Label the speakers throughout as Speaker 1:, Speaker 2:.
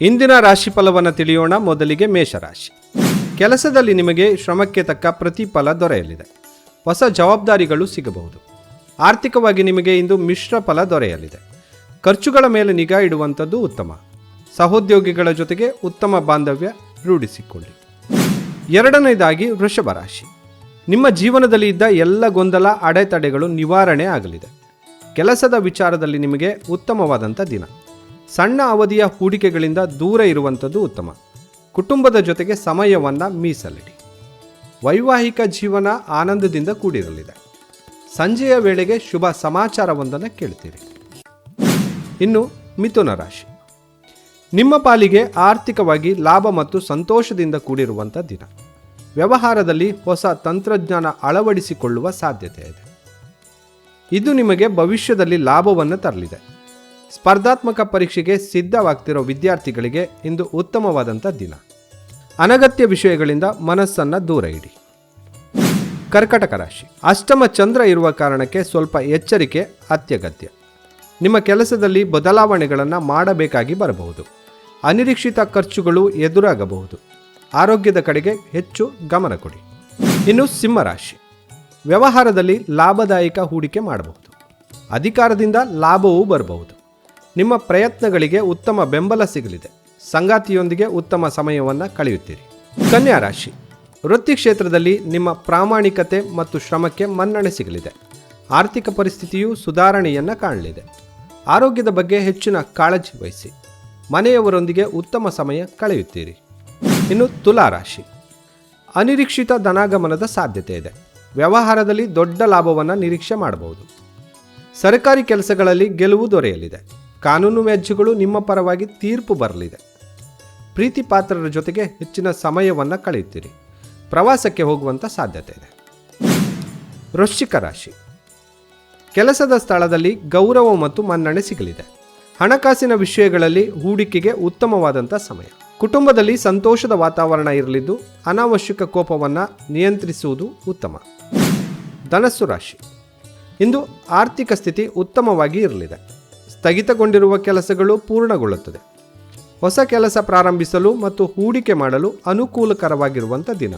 Speaker 1: ಇಂದಿನ ರಾಶಿ ಫಲವನ್ನು ತಿಳಿಯೋಣ. ಮೊದಲಿಗೆ ಮೇಷರಾಶಿ. ಕೆಲಸದಲ್ಲಿ ನಿಮಗೆ ಶ್ರಮಕ್ಕೆ ತಕ್ಕ ಪ್ರತಿಫಲ ದೊರೆಯಲಿದೆ. ಹೊಸ ಜವಾಬ್ದಾರಿಗಳು ಸಿಗಬಹುದು. ಆರ್ಥಿಕವಾಗಿ ನಿಮಗೆ ಇಂದು ಮಿಶ್ರ ಫಲ ದೊರೆಯಲಿದೆ. ಖರ್ಚುಗಳ ಮೇಲೆ ನಿಗಾ ಇಡುವಂಥದ್ದು ಉತ್ತಮ. ಸಹೋದ್ಯೋಗಿಗಳ ಜೊತೆಗೆ ಉತ್ತಮ ಬಾಂಧವ್ಯ ರೂಢಿಸಿಕೊಳ್ಳಿ. ಎರಡನೇದಾಗಿ ವೃಷಭ ರಾಶಿ. ನಿಮ್ಮ ಜೀವನದಲ್ಲಿ ಇದ್ದ ಎಲ್ಲ ಗೊಂದಲ, ಅಡೆತಡೆಗಳು ನಿವಾರಣೆ ಆಗಲಿದೆ. ಕೆಲಸದ ವಿಚಾರದಲ್ಲಿ ನಿಮಗೆ ಉತ್ತಮವಾದಂಥ ದಿನ. ಸಣ್ಣ ಅವಧಿಯ ಹೂಡಿಕೆಗಳಿಂದ ದೂರ ಇರುವಂಥದ್ದು ಉತ್ತಮ. ಕುಟುಂಬದ ಜೊತೆಗೆ ಸಮಯವನ್ನು ಮೀಸಲಿಡಿ. ವೈವಾಹಿಕ ಜೀವನ ಆನಂದದಿಂದ ಕೂಡಿರಲಿದೆ. ಸಂಜೆಯ ವೇಳೆಗೆ ಶುಭ ಸಮಾಚಾರವೊಂದನ್ನು ಕೇಳ್ತೀರಿ. ಇನ್ನು ಮಿಥುನ ರಾಶಿ. ನಿಮ್ಮ ಪಾಲಿಗೆ ಆರ್ಥಿಕವಾಗಿ ಲಾಭ ಮತ್ತು ಸಂತೋಷದಿಂದ ಕೂಡಿರುವಂಥ ದಿನ. ವ್ಯವಹಾರದಲ್ಲಿ ಹೊಸ ತಂತ್ರಜ್ಞಾನ ಅಳವಡಿಸಿಕೊಳ್ಳುವ ಸಾಧ್ಯತೆ ಇದೆ. ಇದು ನಿಮಗೆ ಭವಿಷ್ಯದಲ್ಲಿ ಲಾಭವನ್ನು ತರಲಿದೆ. ಸ್ಪರ್ಧಾತ್ಮಕ ಪರೀಕ್ಷೆಗೆ ಸಿದ್ಧವಾಗ್ತಿರೋ ವಿದ್ಯಾರ್ಥಿಗಳಿಗೆ ಇಂದು ಉತ್ತಮವಾದಂಥ ದಿನ. ಅನಗತ್ಯ ವಿಷಯಗಳಿಂದ ಮನಸ್ಸನ್ನು ದೂರ ಇಡಿ. ಕರ್ಕಟಕ ರಾಶಿ. ಅಷ್ಟಮ ಚಂದ್ರ ಇರುವ ಕಾರಣಕ್ಕೆ ಸ್ವಲ್ಪ ಎಚ್ಚರಿಕೆ ಅತ್ಯಗತ್ಯ. ನಿಮ್ಮ ಕೆಲಸದಲ್ಲಿ ಬದಲಾವಣೆಗಳನ್ನು ಮಾಡಬೇಕಾಗಿ ಬರಬಹುದು. ಅನಿರೀಕ್ಷಿತ ಖರ್ಚುಗಳು ಎದುರಾಗಬಹುದು. ಆರೋಗ್ಯದ ಕಡೆಗೆ ಹೆಚ್ಚು ಗಮನ ಕೊಡಿ. ಇನ್ನು ಸಿಂಹರಾಶಿ ವ್ಯವಹಾರದಲ್ಲಿ ಲಾಭದಾಯಕ ಹೂಡಿಕೆ ಮಾಡಬಹುದು. ಅಧಿಕಾರದಿಂದ ಲಾಭವೂ ಬರಬಹುದು. ನಿಮ್ಮ ಪ್ರಯತ್ನಗಳಿಗೆ ಉತ್ತಮ ಬೆಂಬಲ ಸಿಗಲಿದೆ. ಸಂಗಾತಿಯೊಂದಿಗೆ ಉತ್ತಮ ಸಮಯವನ್ನು ಕಳೆಯುತ್ತೀರಿ. ಕನ್ಯಾ ರಾಶಿ. ವೃತ್ತಿ ಕ್ಷೇತ್ರದಲ್ಲಿ ನಿಮ್ಮ ಪ್ರಾಮಾಣಿಕತೆ ಮತ್ತು ಶ್ರಮಕ್ಕೆ ಮನ್ನಣೆ ಸಿಗಲಿದೆ. ಆರ್ಥಿಕ ಪರಿಸ್ಥಿತಿಯು ಸುಧಾರಣೆಯನ್ನು ಕಾಣಲಿದೆ. ಆರೋಗ್ಯದ ಬಗ್ಗೆ ಹೆಚ್ಚಿನ ಕಾಳಜಿ ವಹಿಸಿ. ಮನೆಯವರೊಂದಿಗೆ ಉತ್ತಮ ಸಮಯ ಕಳೆಯುತ್ತೀರಿ. ಇನ್ನು ತುಲಾ ರಾಶಿ. ಅನಿರೀಕ್ಷಿತ ಧನಾಗಮನದ ಸಾಧ್ಯತೆ ಇದೆ. ವ್ಯವಹಾರದಲ್ಲಿ ದೊಡ್ಡ ಲಾಭವನ್ನು ನಿರೀಕ್ಷೆ ಮಾಡಬಹುದು. ಸರ್ಕಾರಿ ಕೆಲಸಗಳಲ್ಲಿ ಗೆಲುವು ದೊರೆಯಲಿದೆ. ಕಾನೂನು ವ್ಯಾಜ್ಯಗಳು ನಿಮ್ಮ ಪರವಾಗಿ ತೀರ್ಪು ಬರಲಿದೆ. ಪ್ರೀತಿ ಪಾತ್ರರ ಜೊತೆಗೆ ಹೆಚ್ಚಿನ ಸಮಯವನ್ನು ಕಳೆಯುತ್ತೀರಿ. ಪ್ರವಾಸಕ್ಕೆ ಹೋಗುವಂಥ ಸಾಧ್ಯತೆ ಇದೆ. ವೃಶ್ಚಿಕ ರಾಶಿ. ಕೆಲಸದ ಸ್ಥಳದಲ್ಲಿ ಗೌರವ ಮತ್ತು ಮನ್ನಣೆ ಸಿಗಲಿದೆ. ಹಣಕಾಸಿನ ವಿಷಯಗಳಲ್ಲಿ ಹೂಡಿಕೆಗೆ ಉತ್ತಮವಾದಂಥ ಸಮಯ. ಕುಟುಂಬದಲ್ಲಿ ಸಂತೋಷದ ವಾತಾವರಣ ಇರಲಿದ್ದು, ಅನಾವಶ್ಯಕ ಕೋಪವನ್ನು ನಿಯಂತ್ರಿಸುವುದು ಉತ್ತಮ. ಧನಸ್ಸು ರಾಶಿ. ಇಂದು ಆರ್ಥಿಕ ಸ್ಥಿತಿ ಉತ್ತಮವಾಗಿ ಇರಲಿದೆ. ಸ್ಥಗಿತಗೊಂಡಿರುವ ಕೆಲಸಗಳು ಪೂರ್ಣಗೊಳ್ಳುತ್ತದೆ. ಹೊಸ ಕೆಲಸ ಪ್ರಾರಂಭಿಸಲು ಮತ್ತು ಹೂಡಿಕೆ ಮಾಡಲು ಅನುಕೂಲಕರವಾಗಿರುವಂಥ ದಿನ.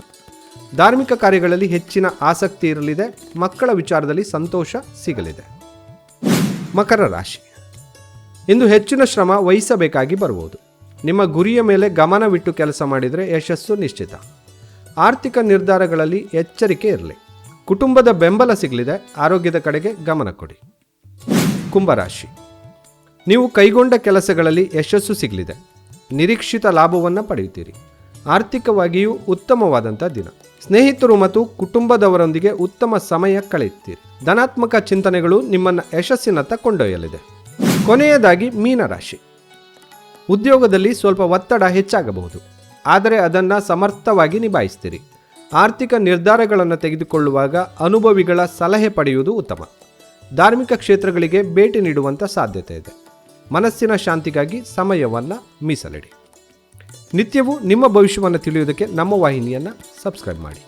Speaker 1: ಧಾರ್ಮಿಕ ಕಾರ್ಯಗಳಲ್ಲಿ ಹೆಚ್ಚಿನ ಆಸಕ್ತಿ ಇರಲಿದೆ, ಮಕ್ಕಳ ವಿಚಾರದಲ್ಲಿ ಸಂತೋಷ ಸಿಗಲಿದೆ. ಮಕರ ರಾಶಿ. ಇಂದು ಹೆಚ್ಚಿನ ಶ್ರಮ ವಹಿಸಬೇಕಾಗಿ ಬರುವುದು. ನಿಮ್ಮ ಗುರಿಯ ಮೇಲೆ ಗಮನವಿಟ್ಟು ಕೆಲಸ ಮಾಡಿದರೆ ಯಶಸ್ಸು ನಿಶ್ಚಿತ. ಆರ್ಥಿಕ ನಿರ್ಧಾರಗಳಲ್ಲಿ ಎಚ್ಚರಿಕೆ ಇರಲಿ. ಕುಟುಂಬದ ಬೆಂಬಲ ಸಿಗಲಿದೆ, ಆರೋಗ್ಯದ ಕಡೆಗೆ ಗಮನ ಕೊಡಿ. ಕುಂಭರಾಶಿ ನೀವು ಕೈಗೊಂಡ ಕೆಲಸಗಳಲ್ಲಿ ಯಶಸ್ಸು ಸಿಗಲಿದೆ. ನಿರೀಕ್ಷಿತ ಲಾಭವನ್ನು ಪಡೆಯುತ್ತೀರಿ. ಆರ್ಥಿಕವಾಗಿಯೂ ಉತ್ತಮವಾದಂಥ ದಿನ. ಸ್ನೇಹಿತರು ಮತ್ತು ಕುಟುಂಬದವರೊಂದಿಗೆ ಉತ್ತಮ ಸಮಯ ಕಳೆಯುತ್ತೀರಿ. ಧನಾತ್ಮಕ ಚಿಂತನೆಗಳು ನಿಮ್ಮನ್ನು ಯಶಸ್ಸಿನತ್ತ ಕೊಂಡೊಯ್ಯಲಿದೆ. ಕೊನೆಯದಾಗಿ ಮೀನರಾಶಿ. ಉದ್ಯೋಗದಲ್ಲಿ ಸ್ವಲ್ಪ ಒತ್ತಡ ಹೆಚ್ಚಾಗಬಹುದು. ಆದರೆ ಅದನ್ನು ಸಮರ್ಥವಾಗಿ ನಿಭಾಯಿಸ್ತೀರಿ. ಆರ್ಥಿಕ ನಿರ್ಧಾರಗಳನ್ನು ತೆಗೆದುಕೊಳ್ಳುವಾಗ ಅನುಭವಿಗಳ ಸಲಹೆ ಪಡೆಯುವುದು ಉತ್ತಮ. ಧಾರ್ಮಿಕ ಕ್ಷೇತ್ರಗಳಿಗೆ ಭೇಟಿ ನೀಡುವಂಥ ಸಾಧ್ಯತೆ ಇದೆ. ಮನಸ್ಸಿನ ಶಾಂತಿಗಾಗಿ ಸಮಯವನ್ನು ಮೀಸಲಿಡಿ. ನಿತ್ಯವೂ ನಿಮ್ಮ ಭವಿಷ್ಯವನ್ನು ತಿಳಿಯುವುದಕ್ಕೆ ನಮ್ಮ ವಾಹಿನಿಯನ್ನು ಸಬ್ಸ್ಕ್ರೈಬ್ ಮಾಡಿ.